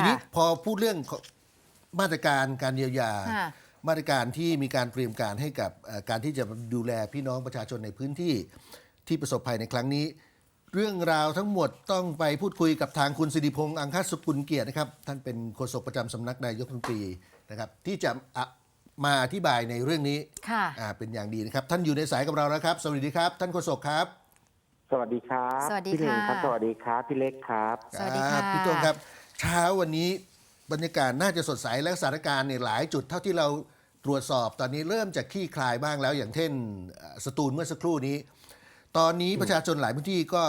ทีนี้พอพูดเรื่องของมาตรการการเยียวยาค่ะมาตรการที่มีการเตรียมการให้กับเอ่อการที่จะดูแลพี่น้องประชาชนในพื้นที่ที่ประสบภัยในครั้งนี้ เรื่องราวทั้งหมดต้องไปพูดคุยกับทางคุณสิริพงษ์อังคสกุลเกียรตินะครับ ท่านเป็นโฆษกประจำสำนักนายกรัฐมนตรีนะครับ ที่จะอะมาอธิบายในเรื่องนี้ค่ะอ่าเป็นอย่างดีนะครับ ท่านอยู่ในสายกับเราแล้วครับ สวัสดีครับ ท่านโฆษกครับ สวัสดีครับ สวัสดีพี่หนึ่งค่ะครับสวัสดีครับ พี่เล็กครับ สวัสดีค่ะรับพี่โต้งครับ เช้าวันนี้บรรยากาศน่าจะสดใสและสถานการณ์เนี่ยหลายจุดเท่าที่เราตรวจสอบตอนนี้เริ่มจะคลี่คลายบ้างแล้วอย่างเช่นเอ่อสตูลเมื่อสักครู่นี้ ตอนนี้ประชาชนหลายพื้นที่ก็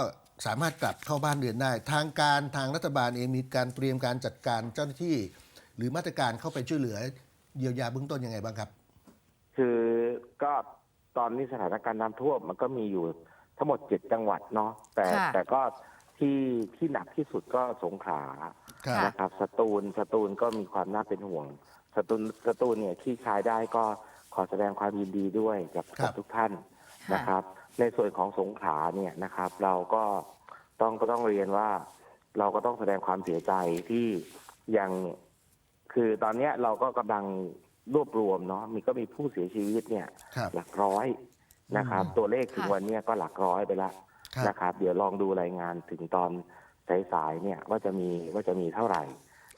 สามารถกลับเข้าบ้านเรือนได้ ทางการทางรัฐบาลเองมีการเตรียมการจัดการเจ้าหน้าที่ หรือมาตรการเข้าไปช่วยเหลือเยียวยาเบื้องต้นยังไงบ้างครับ คือก็ตอนนี้สถานการณ์น้ำท่วมมันก็มีอยู่ทั้งหมดเจ็ดจังหวัดเนาะแต่ค่ะแต่ก็ที่ที่หนักที่สุดก็สงขลาครับ นะครับสตูลสตูลก็มีความน่าเป็นห่วง สตูลสตูลเนี่ยที่คลายได้ก็ขอแสดงความยินดีด้วยกับครักับบทุกท่านนะครับ ในส่วนของสงขลาเนี่ยนะครับ เราก็ต้องก็ต้องเรียนว่า เราก็ต้องแสดงความเสียใจที่ยังคือตอนเนี้ยเราก็กำลังรวบรวมเนาะมีก็มีผู้เสียชีวิตเนี่ย ครับ หลักร้อยนะครับ อืม ตัวเลขถึงค่ะ วันเนี้ยก็หลักร้อยไปแล้วครับ นะครับ เดี๋ยวลองดูรายงานถึงตอน สายๆเนี่ยว่าจะมีว่าจะมีเท่าไหร่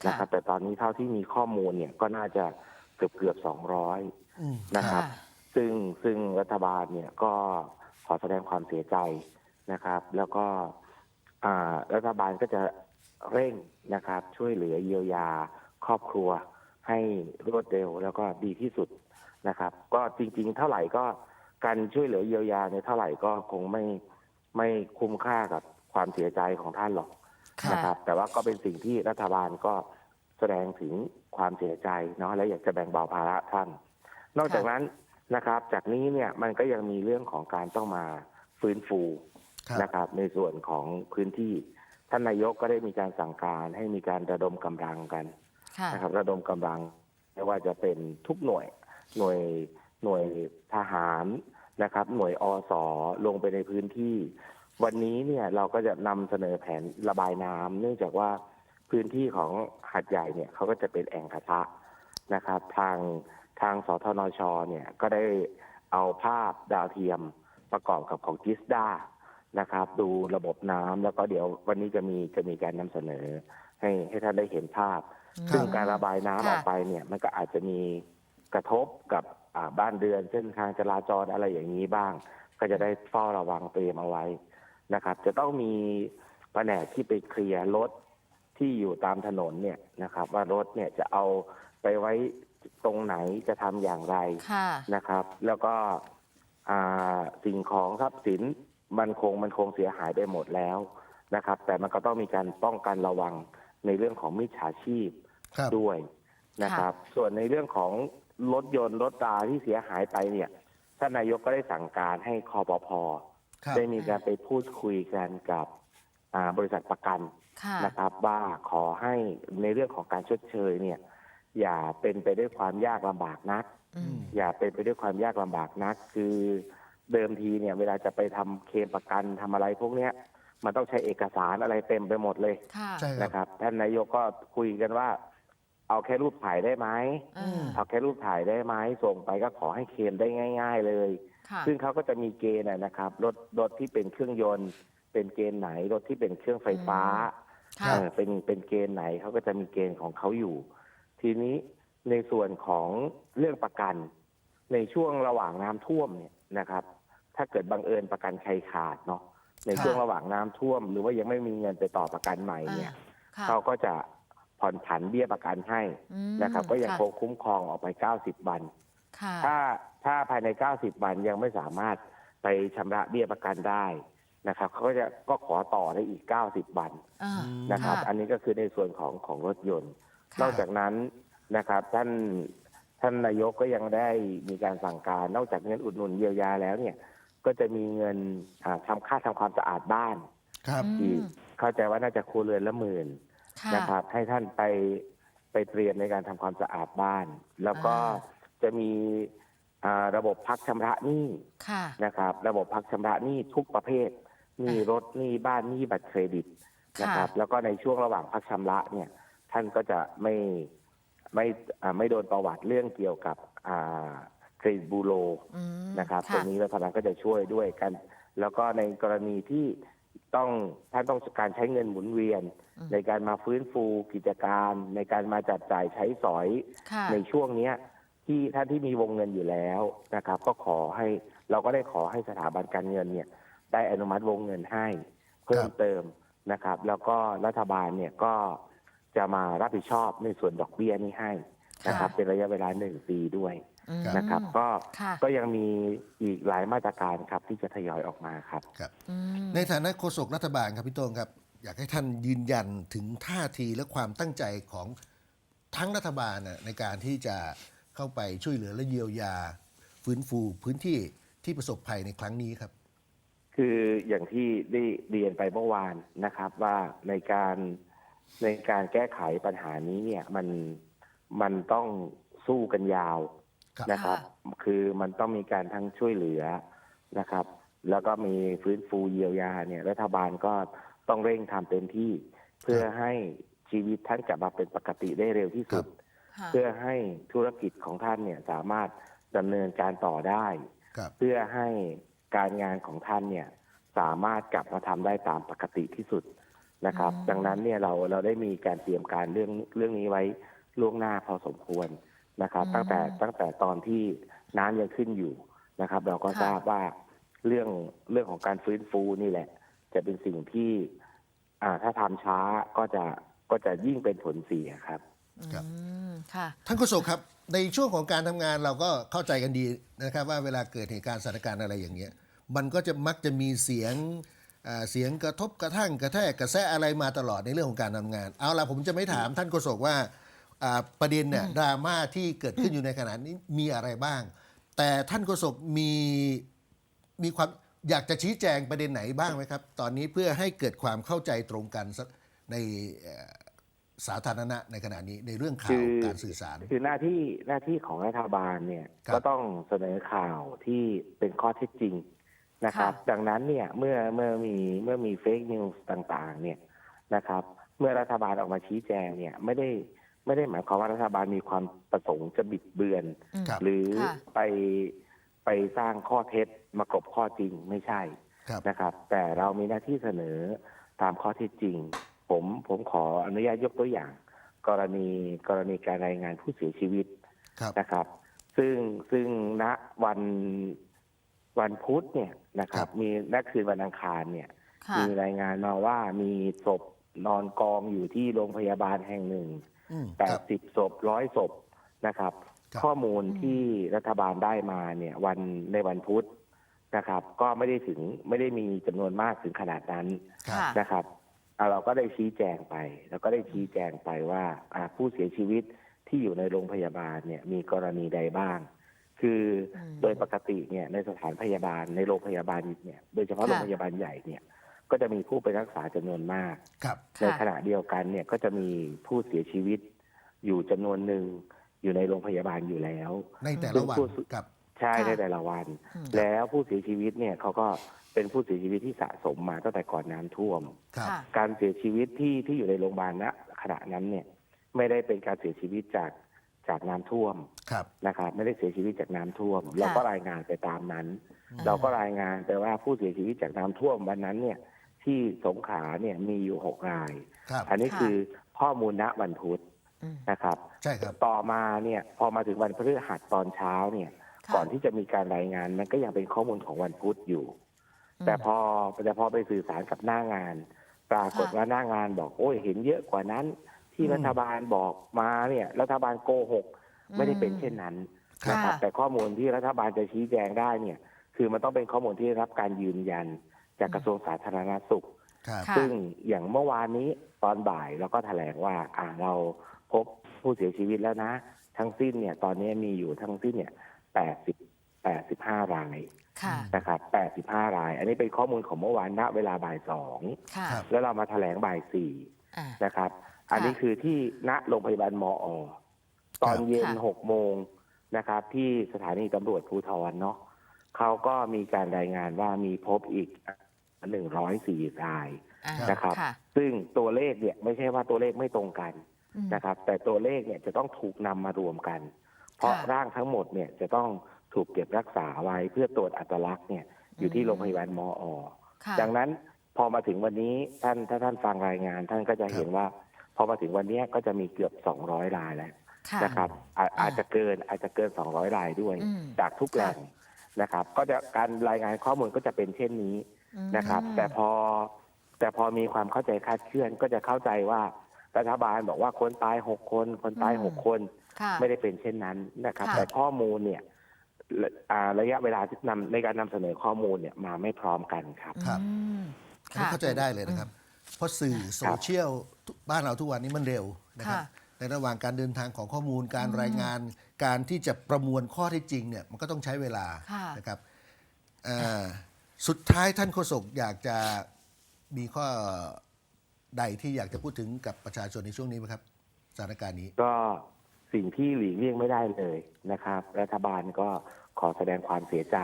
นะครับ แต่ตอนนี้เท่าที่มีข้อมูลเนี่ยก็น่าจะเกือบเกือบสองร้อยอืมนะครับ ซึ่งซึ่งรัฐบาลเนี่ยก็ขอแสดงความเสียใจนะครับ แล้วก็อ่ารัฐบาลก็จะเร่งนะครับ ช่วยเหลือเยียวยาครอบครัวให้รวดเร็วแล้วก็ดีที่สุดนะครับ ก็จริง ๆ เท่าไหร่ก็การช่วยเหลือเยียวยาเนี่ยเท่าไหร่ก็คงไม่ไม่คุ้มค่ากับความเสียใจของท่านหรอกค่ะ นะครับ แต่ว่าก็เป็นสิ่งที่รัฐบาลก็แสดงถึงความเสียใจเนาะและอยากจะแบ่งเบาภาระท่าน นอกจากนั้นนะครับ จากนี้เนี่ยมันก็ยังมีเรื่องของการต้องมาฟื้นฟูครับนะครับ ในส่วนของพื้นที่ท่านนายกก็ได้มีการสั่งการให้มีการระดมกำลังกันค่ะนะครับ ระดมกำลังไม่ว่าจะเป็นทุกหน่วยหน่วยหน่วยทหารนะครับ หน่วยอสลงไปในพื้นที่ วันนี้เนี่ยเราก็จะนำเสนอแผนระบายน้ำเนื่องจากว่าพื้นที่ของหัดใหญ่เนี่ยเขาก็จะเป็นแอ่งกระทะนะครับ ทางทางสทนชเนี่ยก็ได้เอาภาพดาวเทียมประกอบกับของจิสดานะครับ ดูระบบน้ำแล้วก็เดี๋ยววันนี้จะมีจะมีการนำเสนอ ให้ให้ท่านได้เห็นภาพ ซึ่งการระบายน้ำค่ะออกไปเนี่ยมันก็อาจจะมีกระทบกับอ่าบ้านเรือนเส้นทางจราจรอะไรอย่างนี้บ้าง ก็จะได้เฝ้าระวังเตรียมเอาไว้ นะครับ จะต้องมีแผนกที่ไปเคลียร์รถที่อยู่ตามถนนเนี่ยนะครับ ว่ารถเนี่ยจะเอาไปไว้ตรงไหนจะทำอย่างไรค่ะนะครับ แล้วก็อ่าสิ่งของทรัพย์สินมันคงมันคงเสียหายไปหมดแล้วนะครับ แต่มันก็ต้องมีการป้องกันระวังในเรื่องของมิจฉาชีพครับด้วยนะครับ ส่วนในเรื่องของรถยนต์รถตราที่เสียหายไปเนี่ยท่านนายกก็ได้สั่งการให้คอปพครับ ได้มีการไปพูดคุยกันกับอ่าบริษัทประกันค่ะนะครับ ว่าขอให้ในเรื่องของการชดเชยเนี่ย อย่าเป็นไปด้วยความยากลำบากนักอืมอย่าเป็นไปด้วยความยากลำบากนัก คือเดิมทีเนี่ย เวลาจะไปทำเคลมประกันทำอะไรพวกเนี้ยมันต้องใช้เอกสารอะไรเต็มไปหมดเลยค่ะใช่ครับนะครับท่านนายกก็คุยกันว่า เอาแค่รูปถ่ายได้ไหมอืมเอาแค่รูปถ่ายได้ไหมส่งไปก็ขอให้เคลมได้ง่าย ๆ เลยค่ะ ซึ่งเขาก็จะมีเกณฑ์อะนะครับรถรถที่เป็นเครื่องยนต์ เป็นเกณฑ์ไหนรถที่เป็นเครื่องไฟฟ้าค่ะ เออเป็นเป็นเกณฑ์ไหนเขาก็จะมีเกณฑ์ของเขาอยู่ ทีนี้ในส่วนของเรื่องประกัน ในช่วงระหว่างน้ำท่วมเนี่ยนะครับ ถ้าเกิดบังเอิญประกันใครขาดเนาะในค่ะช่วงระหว่างน้ำท่วม หรือว่ายังไม่มีเงินไปต่อประกันใหม่เนี่ย ค่ะเขาก็จะผ่อนผันเบี้ยประกันให้อืมนะครับ ก็ยังค่ะคงคุ้มครองออกไป 90 วัน ค่ะ ถ้า ถ้าภายใน 90 วันยังไม่สามารถไปชำระเบี้ยประกันได้นะครับเขาก็จะก็ขอต่อได้อีก 90 วันอ่านะครับค่ะอันนี้ก็คือในส่วนของของรถยนต์ค่ะนอกจากนั้นนะครับ ท่านท่านนายกก็ยังได้มีการสั่งการนอกจากเงินอุดหนุนเยียวยาแล้วเนี่ย ก็จะมีเงินอ่าทำค่าทำความสะอาดบ้านครับอืมอีกเข้าใจว่าน่าจะครัวเรือนละหมื่นค่ะนะครับ ให้ท่านไปไปเตรียมในการทำความสะอาดบ้าน แล้วก็อ่าจะมีอ่า ระบบพักชำระหนี้ค่ะนะครับ ระบบพักชำระหนี้ทุกประเภทหนี้อะรถหนี้บ้านหนี้บัตรเครดิตนะค่ะครับ แล้วก็ในช่วงระหว่างพักชำระเนี่ย ท่านก็จะไม่ไม่อ่าไม่โดนประวัติเรื่องเกี่ยวกับอ่าเครดิตบูโรอืมนะครับตรค่ะงนี้รัฐบาลก็จะช่วยด้วยกัน แล้วก็ในกรณีที่ต้องท่านต้องการใช้เงินหมุนเวียนอืมในการมาฟื้นฟูกิจการ ในการมาจัดจ่ายใช้สอยค่ะในช่วงเนี้ย ที่ท่านที่มีวงเงินอยู่แล้วนะครับ ก็ขอให้เราก็ได้ขอให้สถาบันการเงินเนี่ย ได้อนุมัติวงเงินให้เพิ่คมรับเติมนะครับ แล้วก็รัฐบาลเนี่ยก็จะมารับผิดชอบในส่วนดอกเบี้ยนี้ให้นะครับค่ะเป็นระยะเวลาหนึ่งปีด้วยอืมนะครับ ก็ค่ะก็ยังมีอีกหลายมาตรการครับที่จะทยอยออกมาครับครับอืมในฐานะโฆษกรัฐบาลครับพี่โต้งครับ อยากให้ท่านยืนยันถึงท่าทีและความตั้งใจของทั้งรัฐบาลน่ะในการที่จะ เข้าไปช่วยเหลือและเยียวยา ฟื้นฟูพื้นที่ที่ประสบภัยในครั้งนี้ครับ คืออย่างที่ได้เรียนไปเมื่อวานนะครับ ว่าในการในการแก้ไขปัญหานี้เนี่ยมันมันต้องสู้กันยาวครับนะครับ คือมันต้องมีการทั้งช่วยเหลือนะครับ แล้วก็มีฟื้นฟูเยียวยาเนี่ยรัฐบาลก็ต้องเร่งทำเต็มที่ เพื่อให้ชีวิตท่านกลับมาเป็นปกติได้เร็วที่สุดค่ะ เพื่อให้ธุรกิจของท่านเนี่ยสามารถดำเนินการต่อได้ ครับ เพื่อให้การงานของท่านเนี่ยสามารถกลับมาทำได้ตามปกติที่สุดนะครับ อืม ดังนั้นเนี่ยเราเราได้มีการเตรียมการเรื่องเรื่องนี้ไว้ล่วงหน้าพอสมควรนะครับ ตั้งแต่ตั้งแต่ตอนที่น้ำยังขึ้นอยู่นะครับ เราก็ทราบว่าเรื่องเรื่องของการฟื้นฟูนี่แหละ จะเป็นสิ่งที่ อ่าถ้าทำช้าก็จะก็จะยิ่งเป็นผลเสียครับ ครับอืมค่ะท่านโฆษกครับ ในช่วงของการทำงานเราก็เข้าใจกันดีนะครับว่าเวลาเกิดเหตุการณ์สถานการณ์อะไรอย่างเงี้ยมันก็จะมักจะมีเสียงอ่าเสียงกระทบกระทั่งกระแทกกระแซะอะไรมาตลอดในเรื่องของการทำงาน เอาละผมจะไม่ถามท่านโฆษกว่าอ่าประเด็นเนี่ยดราม่าที่เกิดขึ้นอยู่ในขณะนี้มีอะไรบ้าง แต่ท่านโฆษกมีมีความอยากจะชี้แจงประเด็นไหนบ้างไหมครับ ตอนนี้เพื่อให้เกิดความเข้าใจตรงกันสักในเอ่อ สาธารณะในขณะนี้ในเรื่องข่าคืวอการสื่อสาร คือหน้าที่หน้าที่ของรัฐบาลเนี่ยครับก็ต้องเสนอข่าวที่เป็นข้อเท็จจริงนะครับค่ะดังนั้นเนี่ยเมื่อเมื่อมีเมื่อมีเฟกนิวส์ต่าง ๆ เนี่ยนะครับ เมื่อรัฐบาลออกมาชี้แจงเนี่ยไม่ได้ไม่ได้หมายความว่ารัฐบาลมีความประสงค์จะบิดเบือนอืมครับหรือค่ะไปไปสร้างข้อเท็จมากรบข้อจริงไม่ใช่ครับนะครับ แต่เรามีหน้าที่เสนอตามข้อเท็จจริง ผมผมขออนุญาตยกตัวอย่าง กรณีกรณีการรายงานผู้เสียชีวิตครับนะครับ ซึ่งซึ่งณวันวันพุธเนี่ยนะครับ มีณคืนวันอังคารเนี่ยค่ะมีรายงานมาว่ามีศพนอนกองอยู่ที่โรงพยาบาลแห่งหนึ่งอืมแปครัดบสิบศพร้อยศพนะครับครับข้อมูลอืมที่รัฐบาลได้มาเนี่ยวันในวันพุธนะครับ ก็ไม่ได้ถึงไม่ได้มีจำนวนมากถึงขนาดนั้นครับค่ะนะครับอ่า เราก็ได้ชี้แจงไป แล้วก็ได้ชี้แจงไปว่าอ่าผู้เสียชีวิตที่อยู่ในโรงพยาบาลเนี่ยมีกรณีใดบ้าง คืออมโดยปกติเนี่ยในสถานพยาบาลในโรงพยาบาลเนี่ยโดยเฉพาะค่ะโรงพยาบาลใหญ่เนี่ยก็จะมีผู้ไปรักษาจำนวนมากครับในขณะเดียวกันเนี่ยก็จะมีผู้เสียชีวิต อยู่จำนวนหนึ่งอยู่ในโรงพยาบาลอยู่แล้ว ในแต่ละวันซึ่งผู้ครับใช่ค่ะในแต่ละวันอืมแล้วผู้เสียชีวิตเนี่ยเขาก็ เป็นผู้เสียชีวิตที่สะสมมาตั้งแต่ก่อนน้ำท่วม ครับ ค่ะ การเสียชีวิตที่ที่อยู่ในโรงพยาบาลณขณะนั้นเนี่ยไม่ได้เป็นการเสียชีวิตจากจากน้ำท่วมครับ นะครับไม่ได้เสียชีวิตจากน้ำท่วมค่ะเราก็รายงานไปตามนั้นเราก็รายงานแต่ว่าผู้เสียชีวิตจากน้ำท่วมวันนั้นเนี่ยที่สงขลาเนี่ยมีอยู่หกราย ครับ อันนี้ค่ะ คือข้อมูลณวันพุธอืมนะครับ ใช่ครับ ต่อมาเนี่ยพอมาถึงวันพฤหัสตอนเช้าเนี่ย ค่ะก่อนที่จะมีการรายงานมันก็ยังเป็นข้อมูลของวันพุธอยู่ม แต่พอแต่พอไปสื่อสารกับหน้างาน ปรากฏค่ะว่าหน้างานบอกโอ้ยเห็นเยอะกว่านั้น ที่อืมรัฐบาลบอกมาเนี่ยรัฐบาลโกหกไม่ได้เป็นเช่นนั้นครับนะครับค่ะแต่ข้อมูลที่รัฐบาลจะชี้แจงได้เนี่ย คือมันต้องเป็นข้อมูลที่ได้รับการยืนยัน จากกระทรวงสาธารณสุขครับค่ะซึ่งอย่างเมื่อวานนี้ตอนบ่ายเราก็แถลงว่าอ่าเราพบผู้เสียชีวิตแล้วนะ ทั้งสิ้นเนี่ย ตอนนี้มีอยู่ทั้งสิ้นเนี่ยแปดสิบแปดสิบห้ารายค่ะ นะครับแปดสิบห้าราย อันนี้เป็นข้อมูลของเมื่อวานณเวลาบ่ายสองค่ะครับแล้วเรามาแถลงบ่ายสี่อ่านะครับ อันนี้คือที่ณโรงพยาบาลมอ ตอนเย็นค่ะหกโมงนะครับ ที่สถานีตำรวจภูธรเนาะเขาก็มีการรายงานว่ามีพบอีกหนึ่งร้อยสี่รายอ่านะครับค่ะซึ่งตัวเลขเนี่ยไม่ใช่ว่าตัวเลขไม่ตรงกันอืมนะครับ แต่ตัวเลขเนี่ยจะต้องถูกนำมารวมกัน เพราะค่ะร่างทั้งหมดเนี่ยจะต้อง ถูกเก็บรักษาไว้เพื่อตรวจอัตลักษณ์เนี่ยอยู่ที่อืมโรงพยาบาลมอค่ะดังนั้นพอมาถึงวันนี้ท่านถ้าท่านฟังรายงาน ท่านก็จะเห็นว่า พอมาถึงวันนี้ก็จะมีเกือบ 200 รายแล้วค่ะนะครับอาอาจจะเกินอาจจะเกิน 200 รายด้วยอืมจากทุกแหล่งนะครับ ก็จะการรายงานข้อมูลก็จะเป็นเช่นนี้อืมนะครับ แต่พอแต่พอมีความเข้าใจคลาดเคลื่อนก็จะเข้าใจว่ารัฐบาลบอกว่าคนตายหกคน คนตายอืมหกคนค่ะไม่ได้เป็นเช่นนั้นนะครับค่ะแต่ข้อมูลเนี่ย ระอ่าระยะเวลาที่นำในการนำเสนอข้อมูลเนี่ยมาไม่พร้อมกันครับ ครับ อืมอันนี้เข้าใจได้เลยนะครับ เพราะสื่อโซเชียลทุกบ้านเราทุกวันนี้มันเร็วนะครับ ค่ะ ในระหว่างการเดินทางของข้อมูลการรายงาน การที่จะประมวลข้อเท็จจริงเนี่ยมันก็ต้องใช้เวลาค่ะนะครับอ่าสุดท้ายท่านโฆษกอยากจะมีข้อใดที่อยากจะพูดถึงกับประชาชนในช่วงนี้ไหมครับสถานการณ์นี้ ก็สิ่งที่หลีกเลี่ยงไม่ได้เลยนะครับ รัฐบาลก็ ขอแสดงความเสียใจ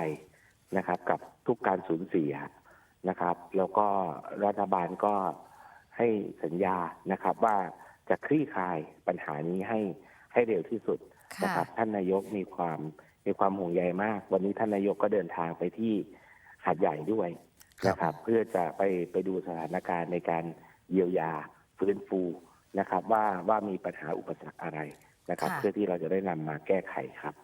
นะครับ กับทุกการสูญเสียนะครับ แล้วก็รัฐบาลก็ให้สัญญานะครับ ว่าจะคลี่คลายปัญหานี้ให้ให้เร็วที่สุดค่ะนะครับ ท่านนายกมีความมีความห่วงใยมาก วันนี้ท่านนายกก็เดินทางไปที่หาดใหญ่ด้วยนะครับ เพื่อจะไปไปดูสถานการณ์ในการเยียวยาฟื้นฟูนะครับ ว่าว่ามีปัญหาอุปสรรคอะไรนะครับค่ะเพื่อที่เราจะได้นำมาแก้ไขครับ